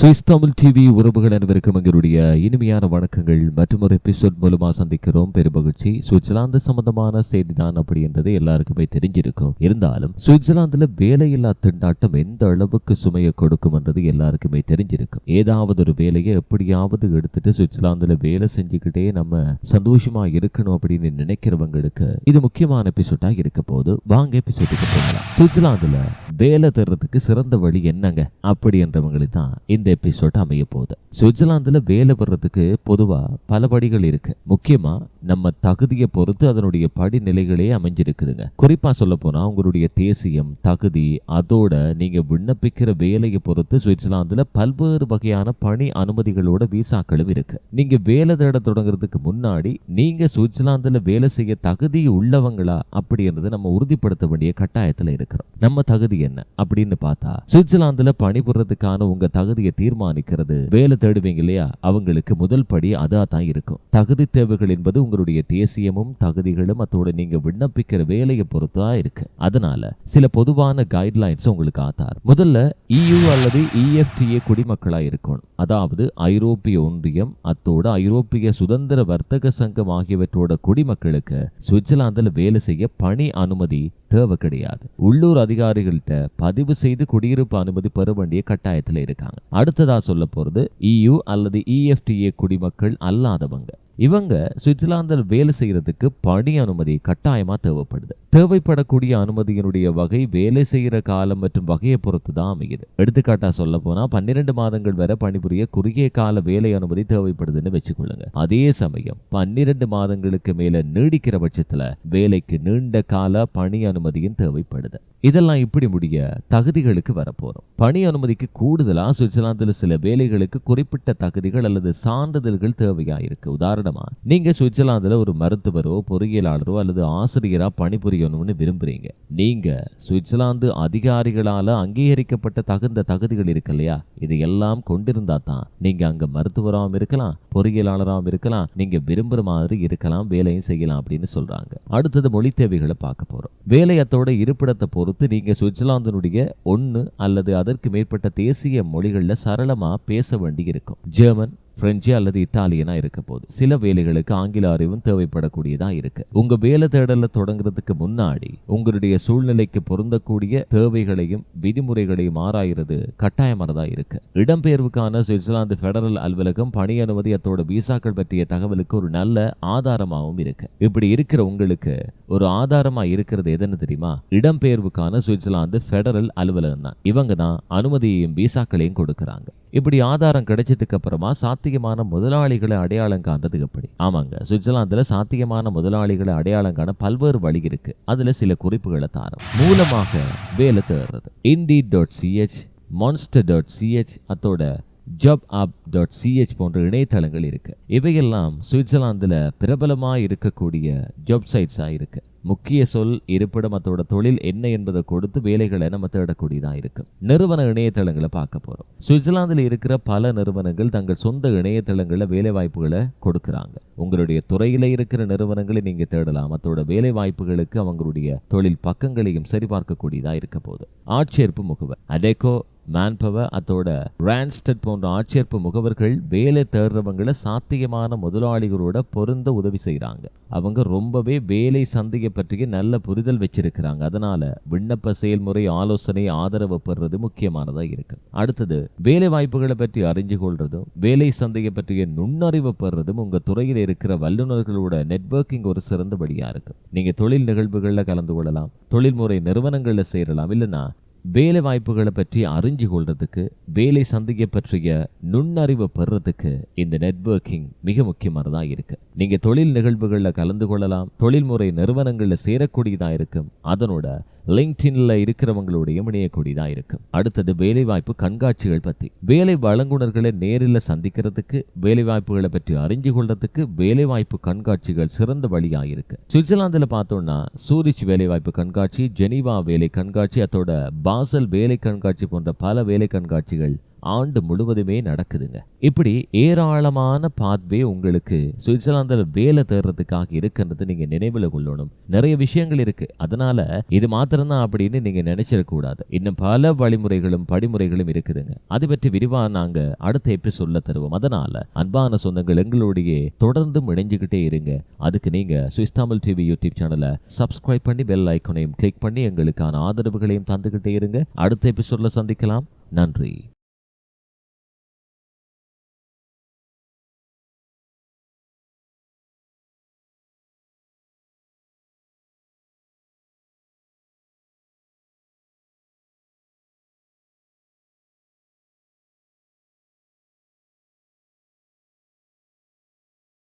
Swiss Tamil TV உறவுகள் அனைவருக்கும் எங்களுடைய இனிமையான வணக்கங்கள். மற்றும் ஒரு எபிசோட் மூலமாக சந்திக்கிறோம் பெருமகிழ்ச்சி சுவிட்சர்லாந்து சம்பந்தமான செய்தி தான் அப்படி என்றது எல்லாருக்குமே தெரிஞ்சிருக்கும். இருந்தாலும் சுவிட்சர்லாந்துல வேலையில்லா திண்டாட்டம் எந்த அளவுக்கு சுமையை கொடுக்கும் என்றது எல்லாருக்குமே தெரிஞ்சிருக்கும். ஏதாவது ஒரு வேலையை எப்படியாவது எடுத்துட்டு சுவிட்சர்லாந்துல வேலை செஞ்சுக்கிட்டே நம்ம சந்தோஷமா இருக்கணும் அப்படின்னு நினைக்கிறவங்களுக்கு இது முக்கியமான எபிசோட்டா இருக்க போது வாங்க எபிசோடுக்கு போகலாம். சுவிட்சர்லாந்துல வேலை தர்றதுக்கு சிறந்த வழி என்னங்க? அப்படி என்றவங்களுக்கு தான் இந்த எபிசோட் அமைய போகுது. சுவிட்சர்லாந்துல வேலை வர்றதுக்கு பொதுவா பல படிகள் இருக்கு. முக்கியமா நம்ம தகுதியை பொறுத்து அதனுடைய படிநிலைகளே அமைஞ்சிருக்குதுங்க. குறிப்பா சொல்ல போனா உங்களுடைய தேசியம் தகுதி அதோட நீங்க விண்ணப்பிக்கிற வேலையை பொறுத்து சுவிட்சர்லாந்துல பல்வேறு வகையான பணி அனுமதிகளோட விசாக்களும் இருக்கு. நீங்க வேலை தேட தொடங்குறதுக்கு முன்னாடி நீங்க சுவிட்சர்லாந்துல வேலை செய்ய தகுதி உள்ளவங்களா அப்படின்றத நம்ம உறுதிப்படுத்த வேண்டிய கட்டாயத்துல இருக்கிறோம். நம்ம தகுதி என்ன அப்படின்னு பார்த்தா சுவிட்சர்லாந்துல பணிபுரியறதுக்கான உங்க தகுதியை தீர்மானிக்கிறது வேலை தேடுவீங்க இல்லையா அவங்களுக்கு முதல் படி அதாக தான் இருக்கும். தகுதி தேவைகள் என்பது உங்களுடைய தேசியமும் தகுதிகளும் அதோட நீங்க விண்ணப்பிக்கிற வேலையை பொறுத்தா இருக்கு. அதனால சில பொதுவான கைட்லைன்ஸ் உங்களுக்கு ஆதார். முதல்ல இயு அல்லது இஎஃப்டிஏ குடிமக்களா இருக்கணும். அதாவது ஐரோப்பிய ஒன்றியம் அத்தோட ஐரோப்பிய சுதந்திர வர்த்தக சங்கம் ஆகியவற்றோட குடிமக்களுக்கு சுவிட்சர்லாந்துல வேலை செய்ய பணி அனுமதி தேவை கிடையாது. உள்ளூர் அதிகாரிகள்கிட்ட பதிவு செய்து குடியிருப்பு அனுமதி பெற வேண்டிய கட்டாயத்துல இருக்காங்க. அடுத்ததா சொல்ல போறது இயு அல்லது இஎஃப்டிஏ குடிமக்கள் அல்லாதவங்க. இவங்க சுவிட்சர்லாந்தில் வேலை செய்யறதுக்கு பணி அனுமதி கட்டாயமா தேவைப்படுது. தேவைப்படக்கூடிய அனுமதியினுடைய வகை வேலை செய்யற காலம் மற்றும் வகையை பொறுத்து தான் அமையுது. எடுத்துக்காட்டா சொல்ல போனா பன்னிரண்டு மாதங்கள் வரை பணிபுரிய குறுகிய கால வேலை அனுமதி தேவைப்படுதுன்னு வச்சுக்கொள்ளுங்க. அதே சமயம் பன்னிரண்டு மாதங்களுக்கு மேல நீடிக்கிற பட்சத்துல வேலைக்கு நீண்ட கால பணி அனுமதியும் தேவைப்படுது. இதெல்லாம் இப்படி முடிய தகுதிகளுக்கு வரப்போறோம். பணி அனுமதிக்கு கூடுதலா சுவிட்சர்லாந்துல சில வேலைகளுக்கு குறிப்பிட்ட தகுதிகள் அல்லது சான்றிதழ்கள் தேவையா இருக்கு உதாரணமா நீங்க சுவிட்சர்லாந்துல ஒரு மருத்துவரோ பொறியியலாளரோ அல்லது ஆசிரியரா செய்யணும்னு விரும்புறீங்க. நீங்க சுவிட்சர்லாந்து அதிகாரிகளால அங்கீகரிக்கப்பட்ட தகுந்த தகுதிகள் இருக்கு இல்லையா? இது எல்லாம் கொண்டிருந்தா தான் நீங்க அங்க மருத்துவராகவும் இருக்கலாம் பொறியியலாளராகவும் இருக்கலாம் நீங்க விரும்புற மாதிரி இருக்கலாம் வேலையும் செய்யலாம் அப்படின்னு சொல்றாங்க. அடுத்தது மொழி தேவைகளை பார்க்க போறோம். வேலையத்தோட இருப்பிடத்தை பொறுத்து நீங்க சுவிட்சர்லாந்தினுடைய ஒன்று அல்லது அதற்கு மேற்பட்ட தேசிய மொழிகள்ல சரளமா பேச வேண்டி இருக்கும் ஜெர்மன் பிரெஞ்சு அல்லது இத்தாலியனா இருக்க போகுது சில வேலைகளுக்கு ஆங்கில அறிவும் தேவைப்படக்கூடியதா இருக்கு. உங்க வேலை தேடல தொடங்குறதுக்கு முன்னாடி உங்களுடைய சூழ்நிலைக்கு பொருந்தக்கூடிய தேவைகளையும் விதிமுறைகளையும் ஆராயிறது கட்டாயமானதா இருக்கு. இடம்பெயர்வுக்கான சுவிட்சர்லாந்து பெடரல் அலுவலகம் பணி அனுமதி அத்தோட விசாக்கள் பற்றிய தகவலுக்கு ஒரு நல்ல ஆதாரமாகவும் இருக்கு. இப்படி இருக்கிற உங்களுக்கு ஒரு ஆதாரமா இருக்கிறது எதுன்னு தெரியுமா? இடம்பெயர்வுக்கான சுவிட்சர்லாந்து பெடரல் அலுவலகம் தான் இவங்க தான் அனுமதியையும் விசாக்களையும் கொடுக்கறாங்க. இப்படி ஆதாரம் கிடைச்சதுக்கு அப்புறமா சாத்தியமான முதலாளிகளை அடையாளம் காண்றது எப்படி? ஆமாங்க. சுவிட்சர்லாந்துல சாத்தியமான முதலாளிகளை அடையாளம் காண பல்வேறு வழி இருக்கு. அதுல சில குறிப்புகளை தாரோம். மூலமாக வேலை தேடுறது. Indeed dot CH Monster dot CH அதோட ஜாப் ஆப் டாட் சிஹெச் போன்ற இணையதளங்கள் இருக்கு. இவையெல்லாம் சுவிட்சர்லாந்துல பிரபலமாக இருக்கக்கூடிய ஜாப் சைட்ஸாக இருக்கு. முக்கிய சொல் இருப்பிடம் அதோட தொழில் என்ன என்பதை கொடுத்து வேலைகளை நம்ம தேடக்கூடியதா இருக்கு. நிறுவன இணையதளங்களை பார்க்க போறோம். சுவிட்சர்லாந்தில் இருக்கிற பல நிறுவனங்கள் தங்கள் சொந்த இணையதளங்களில் வேலை வாய்ப்புகளை கொடுக்கறாங்க. உங்களுடைய துறையில இருக்கிற நிறுவனங்களை நீங்க தேடலாம். அதோட வேலை வாய்ப்புகளுக்கு அவங்களுடைய தொழில் பக்கங்களையும் சரிபார்க்கக்கூடியதா இருக்க போகுது. ஆட்சேர்ப்பு முகவர். அடேகோ மேன்பவர் அதோட ரான்ஸ்டட் போன்ற ஆட்சேர்ப்பு முகவர்கள் வேலை தேடுறவங்களை சாத்தியமான முதலாளிகளோட பொருந்த உதவி செய்கிறாங்க அவங்க ரொம்பவே வேலை சந்தையை பற்றிய நல்ல புரிதல் வச்சிருக்கிறாங்க. அதனால விண்ணப்ப செயல்முறை ஆலோசனை ஆதரவு பெறுறது முக்கியமானதாக இருக்கு. அடுத்தது வேலை வாய்ப்புகளை பற்றி அறிஞ்சு கொள்றதும் வேலை சந்தையை பற்றிய நுண்ணறிவு பெறுறதும் உங்க துறையில் இருக்கிற வல்லுநர்களோட நெட்வொர்க்கிங் ஒரு சிறந்த வழியா இருக்கு. நீங்க தொழில் நிகழ்வுகளில் கலந்து கொள்ளலாம் தொழில்முறை நிறுவனங்களில் சேரலாம் இல்லைன்னா வேலை வாய்ப்புகளை பற்றி அறிஞ்சு கொள்றதுக்கு வேலை சந்தையை பற்றிய நுண்ணறிவை பெறுறதுக்கு இந்த நெட்வொர்க்கிங் மிக முக்கியமானதா இருக்கு. நீங்க தொழில் நிகழ்வுகளில் கலந்து கொள்ளலாம் தொழில்முறை நிறுவனங்களில் சேரக்கூடியதா இருக்கும். அதனோட லிங்க்டின்ல இருக்கிறவங்களுடைய இணையக்கூடியதா இருக்கும். அடுத்தது வேலைவாய்ப்பு கண்காட்சிகள் பத்தி. வேலை வழங்குனர்களை நேரில் சந்திக்கிறதுக்கு வேலை வாய்ப்புகளை பற்றி அறிஞ்சு கொள்றதுக்கு வேலைவாய்ப்பு கண்காட்சிகள் சிறந்த வழியாக இருக்கு. சுவிட்சர்லாந்துல பார்த்தோம்னா சூரிச் வேலைவாய்ப்பு கண்காட்சி ஜெனீவா வேலை கண்காட்சி அதோட பாசல் வேலை கண்காட்சி போன்ற பல வேலை கண்காட்சிகள் ஆண்டு முழுவதுமே நடக்குதுங்க. இப்படி ஏராளமான பாத்வே உங்களுக்கு சுவிட்சர்லாந்துல வேலை தேடுறதுக்காக இருக்குன்றது நீங்க நினைவுல கொள்ளணும். நிறைய விஷயங்கள் இருக்கு. அதனால இது மாத்திரம்தான் அப்படின்னு நீங்க நினைச்சிடக்கூடாது. இன்னும் பல வழிமுறைகளும் படிமுறைகளும் இருக்குதுங்க. அது பற்றி விரிவா நாங்க அடுத்த எப்படி சொல்ல தருவோம். அதனால அன்பான சொந்தங்கள் எங்களுடைய தொடர்ந்து இணைஞ்சுக்கிட்டே இருங்க. அதுக்கு நீங்க சுவிஸ் தமிழ் டிவி யூடியூப் சேனலை சப்ஸ்கிரைப் பண்ணி பெல் ஐக்கனையும் கிளிக் பண்ணி எங்களுக்கான ஆதரவுகளையும் தந்துகிட்டே இருங்க. அடுத்த எபிசோட்ல சந்திக்கலாம். நன்றி.